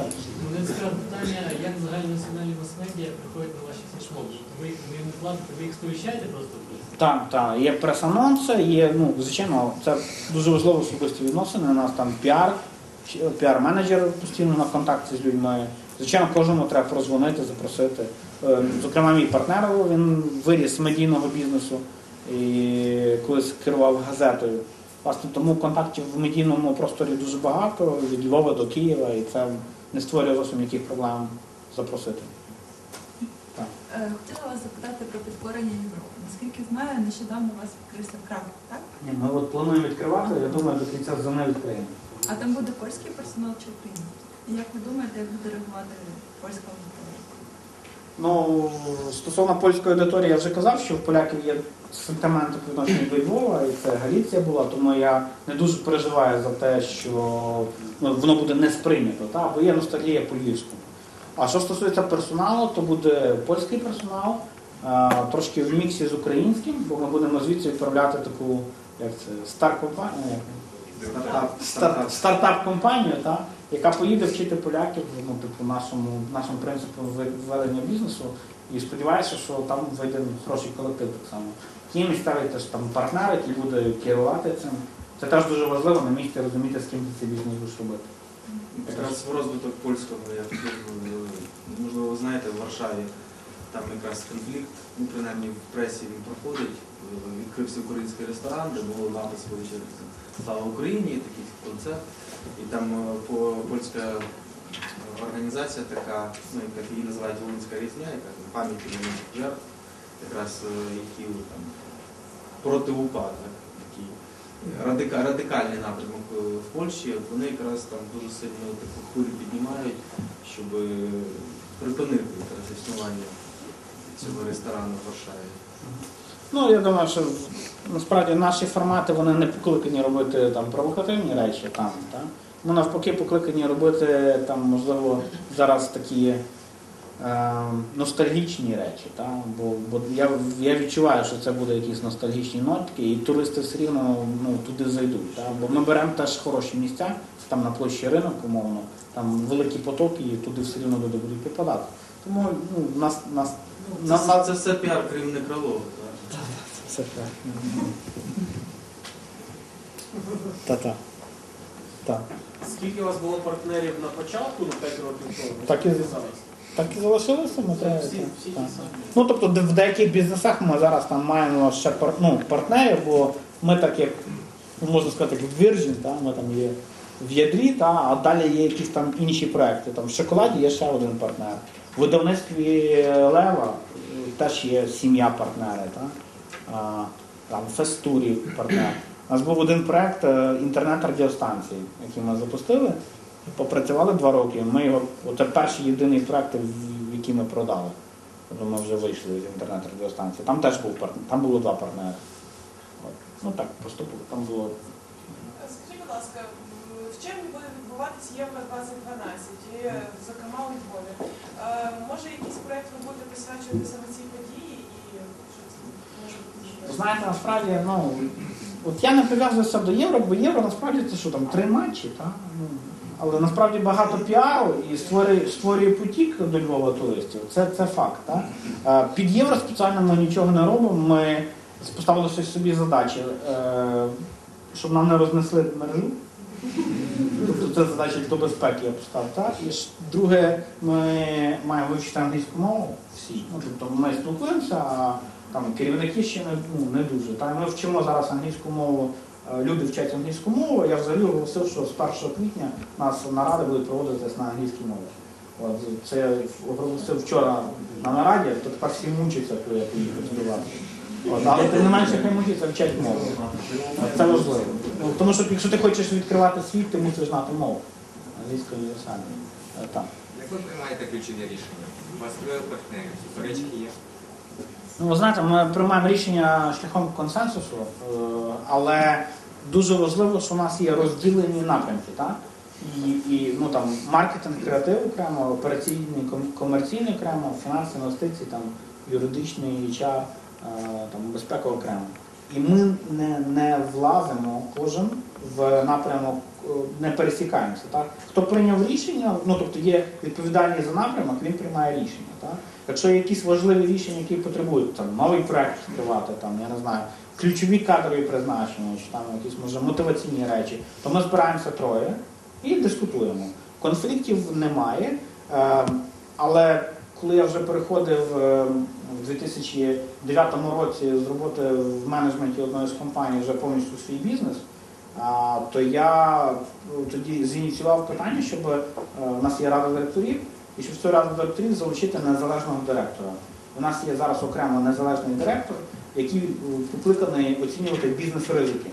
Мене цікаве питання, як загальнонаціональні мас-медіа приходять на ваші флешмоби? Тобто Ви їм не платите, ви їх сповіщаєте просто? Так, так. Є прес-анонси, є, ну, звичайно, це дуже важливо особисті відносини. У нас там піар, піар-менеджер постійно на контакті з людьми. Звичайно, кожному треба прозвонити, запросити. Е, Зокрема, мій партнер він виріс з медійного бізнесу і колись керував газетою. Власне, тому контактів в медійному просторі дуже багато, від Львова до Києва, і це не створює зовсім ніяких проблем запросити. Так. Е, Хотіла вас запитати про підкорення Європи. Наскільки знаю, нещодавно у вас відкрився Краков, так? Ні, Ми от плануємо відкривати, я думаю, до кінця зими відкриємо. А там буде польський персонал чи український? І як ви думаєте, як буде реагувати польська аудиторія? Ну, стосовно польської аудиторії, я вже казав, що в поляків є сентименти по відношенню до Львова, і це Галіція була, тому я не дуже переживаю за те, що ну, воно буде не сприйнято, та? бо є ностальгія по львівському. А що стосується персоналу, то буде польський персонал, трошки в міксі з українським, бо ми будемо звідси відправляти таку, як це, стар компанію. Стартап, стартап компанію, та, яка поїде вчити поляків ну, типу, нашому, нашому принципу ведення бізнесу. І сподіваюся, що там вийде хороший колектив так само. Місцеві теж там партнери, які будуть керувати цим. Це теж дуже важливо на місці розуміти, з ким ти цей бізнес будеш робити. Якраз в розвиток польського, як е, можливо, ви знаєте, в Варшаві там якраз конфлікт, ну принаймні в пресі він проходить. Е, Відкрився український ресторан, де було напис величезний Слава Україні, такий концерт. І там е, по- польська організація така, ну як її називають Волинська різня, яка там пам'яті жертв, якраз е, які там проти УПА, такий радика, радикальний напрямок е, в Польщі, вони якраз там дуже сильно таку хвилю піднімають, щоб е, припинити якраз існування цього ресторану в Варшаві. Ну, я думаю, що насправді наші формати вони не покликані робити там провокативні речі там, так? Ми навпаки покликані робити там, можливо, зараз такі е, ностальгічні речі. Так? Бо, бо я, я відчуваю, що це буде якісь ностальгічні нотки, і туристи все рівно ну, туди зайдуть. Так? Бо ми беремо теж хороші місця, там на площі ринок, умовно, там великі потоки, і туди все рівно люди будуть попадати. Тому ну, нас, нас, Це, на- на- це все піар, крім некрологу. Так? все так. Та-та. Так. Скільки у вас було партнерів на початку, на 5 років тому? Так і- зараз? Так і залишилося, ми треба. Всі, всі так. Ну, тобто в деяких бізнесах ми зараз там маємо ще пар- ну, партнерів, бо ми так як, ну, можна сказати, як в Virgin, та, ми там є в ядрі, та, а далі є якісь там інші проекти. Там в шоколаді є ще один партнер. В видавництві Лева е, теж є сім'я партнери. Та, а, там Фестурі партнер. У нас був один проект е, інтернет-радіостанції, який ми запустили. Попрацювали два роки. Ми його, це перший єдиний проект, в- який ми продали. Тобто ми вже вийшли з інтернет-радіостанції. Там теж був партнер, там було два партнери. От. Ну так, поступово. Там було. Скажіть, будь ласка, в червні буде відбуватись Євро 2012, і, зокрема у Львові. Е, Може, якийсь проєкт ви будете присвячувати саме цій події і що це може бути? Знаєте, насправді, ну, от я не прив'язуюся до євро, бо євро насправді це що там, три матчі, так? Ну, але насправді багато піару і створює, створює потік до Львова туристів. Це, це факт. Так? Е, Під євро спеціально ми нічого не робимо. Ми поставили щось собі задачі, е, щоб нам не рознесли мережу. Тобто це задача до безпеки я поставив. Так? І ж друге, ми маємо вивчити англійську мову всі. Ну, тобто ми спілкуємося, а там керівники ще не, ну, не дуже. Та ми вчимо зараз англійську мову. е, Люди вчать англійську мову. Я взагалі оголосив, що з 1 квітня нас наради будуть проводитись на англійській мові. От, це я оголосив вчора на нараді, то тепер всі мучаться, коли я поїхав. От, але тим не менше, хай мучаться вчать мову. Це важливо. Тому що якщо ти хочеш відкривати світ, ти мусиш знати мову. Англійською універсальною. Е, Як ви приймаєте ключові рішення? У вас троє партнерів, суперечки є. Ну, ви знаєте, ми приймаємо рішення шляхом консенсусу, е, але дуже важливо, що у нас є розділені напрямки, так? І, і ну, там, маркетинг, креатив окремо, операційний, комерційний окремо, фінанси, інвестиції, там, юридичний, HR, е, там, безпека окремо. І ми не, не влазимо кожен в напрямок не пересікаємося. Так? Хто прийняв рішення, ну тобто є відповідальний за напрямок, він приймає рішення. Так? Якщо є якісь важливі рішення, які потребують там, новий проект відкривати, там, я не знаю, ключові кадрові призначення, чи там якісь може мотиваційні речі, то ми збираємося троє і дискутуємо. Конфліктів немає, е, але коли я вже переходив е, в 2009 році з роботи в менеджменті одної з компаній вже повністю свій бізнес, то я ну, тоді зініціював питання, щоб е, у нас є рада директорів, і щоб в цю раду директорів залучити незалежного директора. У нас є зараз окремо незалежний директор, який е, покликаний оцінювати бізнес-ризики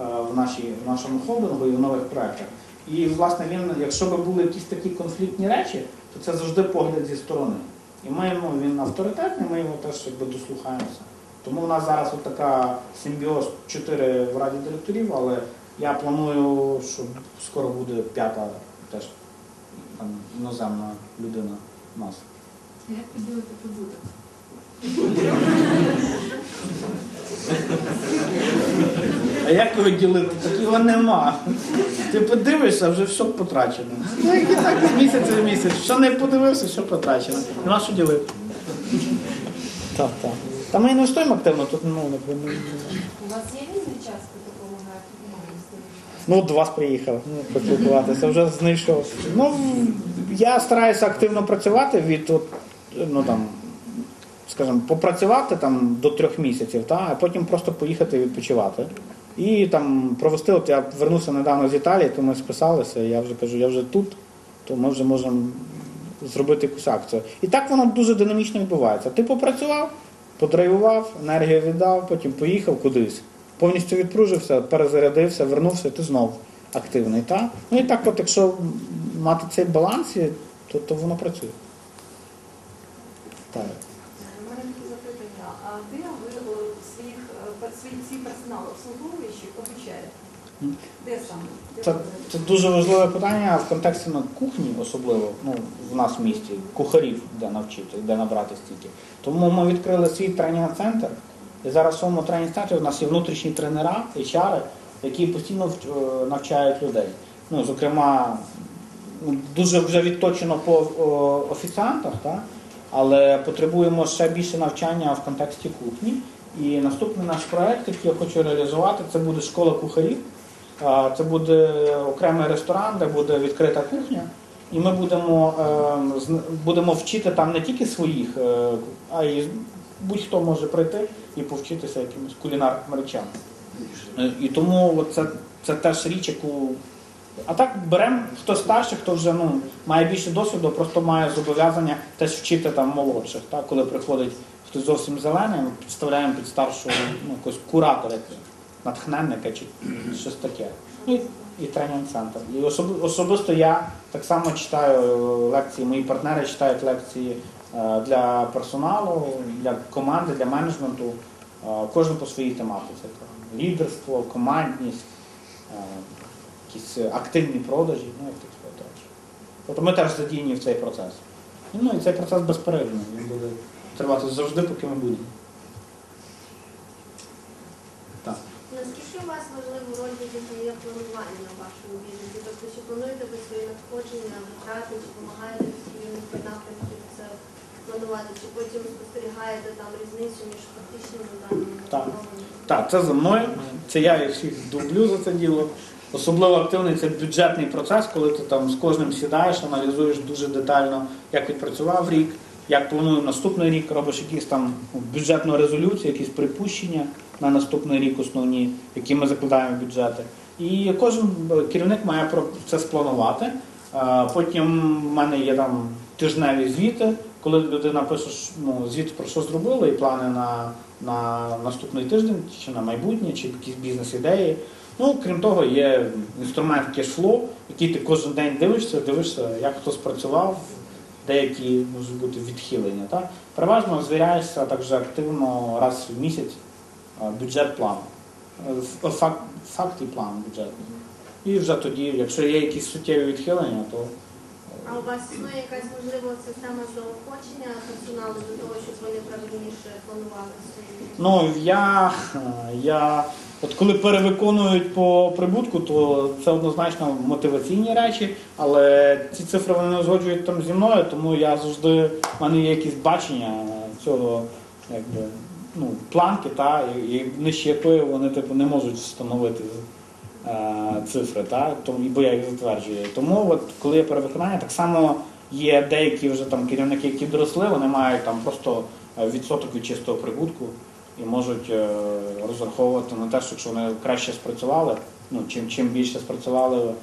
е, в, в нашому холдингу і в нових проектах. І власне він, якщо б були якісь такі конфліктні речі, то це завжди погляд зі сторони. І ми, ну, він авторитетний, ми його теж якби дослухаємося. Тому у нас зараз от така симбіоз 4 в раді директорів, але я планую, що скоро буде п'ята теж там, іноземна людина у нас. Як ви ділите прибуток? А як його ділити? Так його нема. Ти подивишся, вже все потрачено. Ну і так з місяця в місяць. Що не подивився, що потрачено. Нема що ділити. Так, так. Та ми інвестуємо активно, тут ну, не, не, У вас є вільний час по такому графіку? Ну, до вас приїхав, ну, поспілкуватися, вже знайшов. Ну, я стараюся активно працювати від, от, ну там, скажімо, попрацювати там до трьох місяців, та, а потім просто поїхати відпочивати. І там провести, от я вернувся недавно з Італії, то ми списалися, я вже кажу, я вже тут, то ми вже можемо зробити якусь акцію. І так воно дуже динамічно відбувається. Ти попрацював, подрайвував, енергію віддав, потім поїхав кудись повністю відпружився, перезарядився, вернувся, ти знов активний. Та? Ну і так, от, якщо мати цей баланс, то, то воно працює. Так. У мене таке запитання. А де ви своїх, е, свій, персонал обслуговуючий обучаєте? Де саме? Де Це, це дуже важливе питання в контексті на кухні, особливо ну, в нас в місті, кухарів, де навчити, де набрати стільки. Тому ми відкрили свій тренінг-центр. І зараз в своєму тренінг-центрі у нас є внутрішні тренера, HR, які постійно е, навчають людей. Ну, зокрема, ну, дуже вже відточено по офіціантах, так? але потребуємо ще більше навчання в контексті кухні. І наступний наш проект, який я хочу реалізувати, це буде школа кухарів. Це буде окремий ресторан, де буде відкрита кухня. І ми будемо, е, будемо вчити там не тільки своїх, е, а й будь-хто може прийти і повчитися якимось кулінарним речам. Е, І тому це, це теж річ, яку. А так беремо хто старший, хто вже ну, має більше досвіду, просто має зобов'язання теж вчити там молодших. Так? Коли приходить хтось зовсім зелений, ми підставляємо під старшого ну, якогось куратора, натхненника чи щось таке. Ну, і, і тренінг-центр. І особ- особисто я так само читаю е, лекції, мої партнери читають лекції для персоналу, для команди, для менеджменту, е, кожен по своїй тематиці. Лідерство, командність, е, якісь активні продажі, ну як так сказати. Тобто ми теж задіяні в цей процес. Ну і цей процес безперервний, він буде тривати завжди, поки ми будемо. Наскільки у вас важливу роль відіграє планування на вашому бізнесі? Тобто, чи плануєте ви свої надходження, витрати, чи допомагаєте своїм напрямку планувати, чи потім спостерігаєте там різницю між фактичними даними? Так. Так, це за мною. Це я їх всіх дублю за це діло. Особливо активний це бюджетний процес, коли ти там з кожним сідаєш, аналізуєш дуже детально, як відпрацював рік, як плануємо наступний рік, робиш якісь там ну, бюджетну резолюцію, якісь припущення на наступний рік основні, які ми закладаємо в бюджети. І кожен керівник має це спланувати. Потім в мене є там тижневі звіти, коли людина пише ну, звіт про що зробила і плани на, на наступний тиждень, чи на майбутнє, чи якісь бізнес-ідеї. Ну, крім того, є інструмент кешфлоу, який ти кожен день дивишся, дивишся, як хто спрацював, деякі можуть бути відхилення. Так? Переважно звіряєшся також активно раз в місяць е, бюджет план. Е, Факт, факт і план бюджетний. І вже тоді, якщо є якісь суттєві відхилення, то А у вас існує якась можливо система заохочення персоналу до того, щоб вони правильніше планували свої? Ну, я, я От коли перевиконують по прибутку, то це однозначно мотиваційні речі, але ці цифри вони не узгоджують там зі мною, тому я завжди в мене є якісь бачення цього якби, ну, планки, та, і, і нижче якої вони типу, не можуть встановити цифри, та, тому, бо я їх затверджую. Тому от, коли є перевиконання, так само є деякі вже там керівники, які доросли, вони мають там просто е, відсоток від чистого прибутку і можуть е, розраховувати на те, що якщо вони краще спрацювали, ну чим, чим більше спрацювали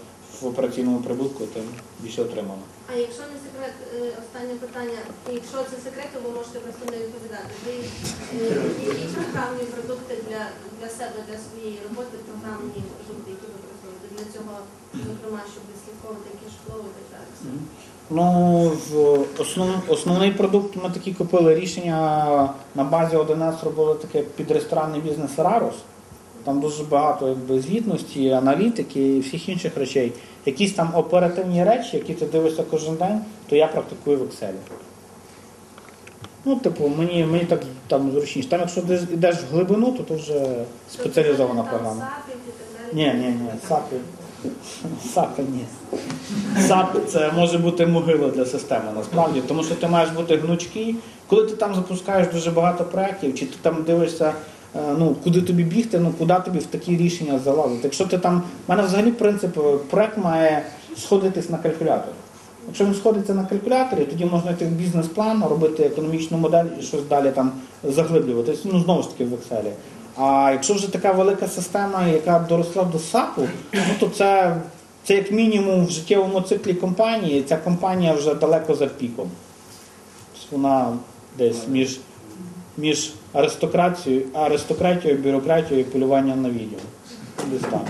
в операційному прибутку, тим більше отримали. А якщо не секрет, е, останнє питання, якщо це секрет, то ви можете просто не відповідати. Ви е, які програмні продукти для, для себе, для своєї роботи, програмні продукти, які ви використовуєте для цього, зокрема, щоб відслідковувати кешфлоу і так далі? Ну, основ, основний продукт ми такі купили рішення на базі 11 робили таке підресторанний бізнес Рарус. Там дуже багато якби, звітності, аналітики і всіх інших речей. Якісь там оперативні речі, які ти дивишся кожен день, то я практикую в Excel. Ну, типу, мені, мені так там зручніше. Там, якщо йдеш в глибину, то це вже спеціалізована програма. Ні, ні, ні, САПи. САПи. САП це може бути могила для системи насправді, тому що ти маєш бути гнучкий. Коли ти там запускаєш дуже багато проєктів, чи ти там дивишся, е, ну, куди тобі бігти, ну куди тобі в такі рішення залазити. Якщо ти там. У мене взагалі принцип, е, проєкт має сходитись на калькулятор. Якщо він сходиться на калькуляторі, тоді можна йти в бізнес-план, робити економічну модель і щось далі там заглиблюватись. Ну, знову ж таки в Excel. А якщо вже така велика система, яка доросла до САПу, ну то це, це як мінімум в життєвому циклі компанії, ця компанія вже далеко за піком. Вона десь між, між аристократією, аристократією, бюрократією і полюванням на відео. Десь там.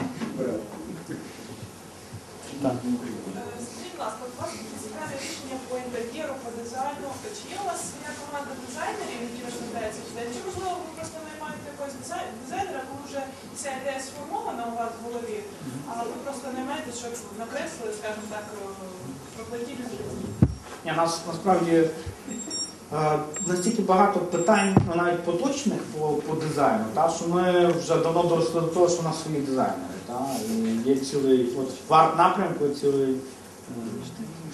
Так. Е, Скажіть, будь ласка, от у вас такі цікаві рішення по інтер'єру, по дизайну. Чи є у вас своя команда дизайнерів, які розробляються ці ідеї? Чи можливо ви просто наймаєте якогось дизай- дизайнера, коли вже ця ідея сформована у вас в голові, а ви просто не маєте, щоб накреслили, скажімо так, е, проплатіть Ні, нас насправді е, настільки багато питань, ну, навіть поточних по, по дизайну, та, що ми вже давно доросли до того, що у нас свої дизайнери. Та, і є цілий от в арт-напрямку цілий е,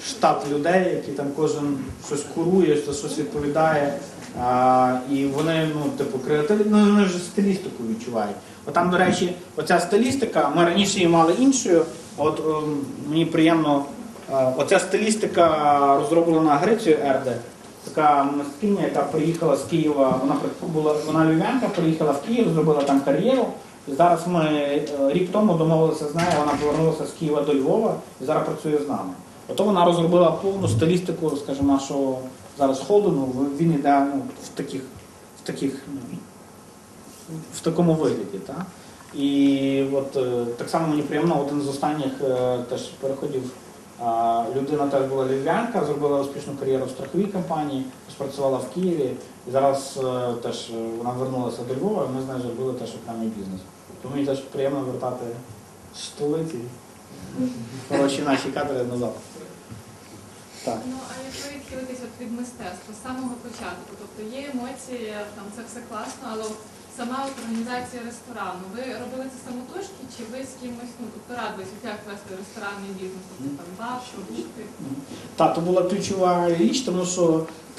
штат людей, які там кожен щось курує, за щось відповідає. А, і вони, ну, типу, креативні, ну, вони вже стилістику відчувають. От там, до речі, оця стилістика, ми раніше її мали іншою. От ем, мені приємно, е, оця стилістика розроблена Грицею Ерде. Така мисткиня, яка приїхала з Києва, вона була вона львів'янка, приїхала в Київ, зробила там кар'єру. І зараз ми е, рік тому домовилися з нею, вона повернулася з Києва до Львова і зараз працює з нами. Ото вона розробила повну стилістику, скажімо, нашого зараз холдингу. Він йде ну, в таких, в таких ну, в такому вигляді. Та? І от е, так само мені приємно, один з останніх е, теж переходів. Людина теж була львів'янка, зробила успішну кар'єру в страховій компанії, спрацювала в Києві. І зараз е, теж вона вернулася до Львова, і ми з нею зробили теж окремий бізнес. Тому мені теж приємно вертати столиці хороші наші кадри назад. Так. Ну, а якщо відхилитись от від мистецтва з самого початку, тобто є емоції, там це все класно, але от сама от організація ресторану, ви робили це самотужки, чи ви з кимось ну, тобто радились, от як вести ресторанний бізнес, тобто там баш, шути? Так, то була ключова річ, тому що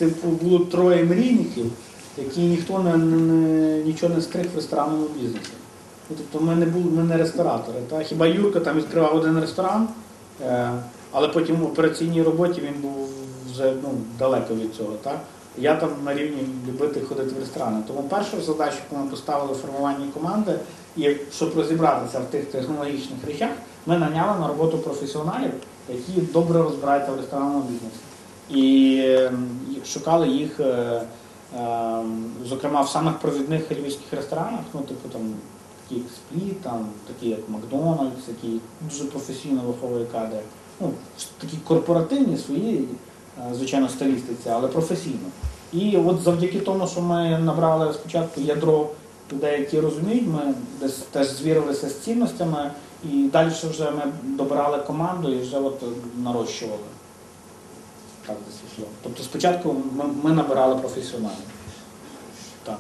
типу було троє мрійників, які ніхто не, не, не- нічого не стриг в ресторанному бізнесі. Ну, тобто ми не були ми не ресторатори. Та? Хіба Юрка там відкривав один ресторан, е, але потім в операційній роботі він був вже ну, далеко від цього. Так? Я там на рівні любити ходити в ресторани. Тому першу задачу, яку ми поставили в формуванні команди, і щоб розібратися в тих технологічних речах, ми наняли на роботу професіоналів, які добре розбираються в ресторанному бізнесі. І ем, шукали їх, е, ем, зокрема, в самих провідних львівських ресторанах, ну, типу там такі як Спліт, такі як Макдональдс, які дуже професійно виховує кадри. Ну, такі корпоративні свої, е, звичайно, стилістиці, але професійно. І от завдяки тому, що ми набрали спочатку ядро людей, які розуміють, ми десь теж звірилися з цінностями, і далі вже ми добирали команду і вже от нарощували. Так, десь йшло. Тобто спочатку ми, ми набирали професіоналів. Так.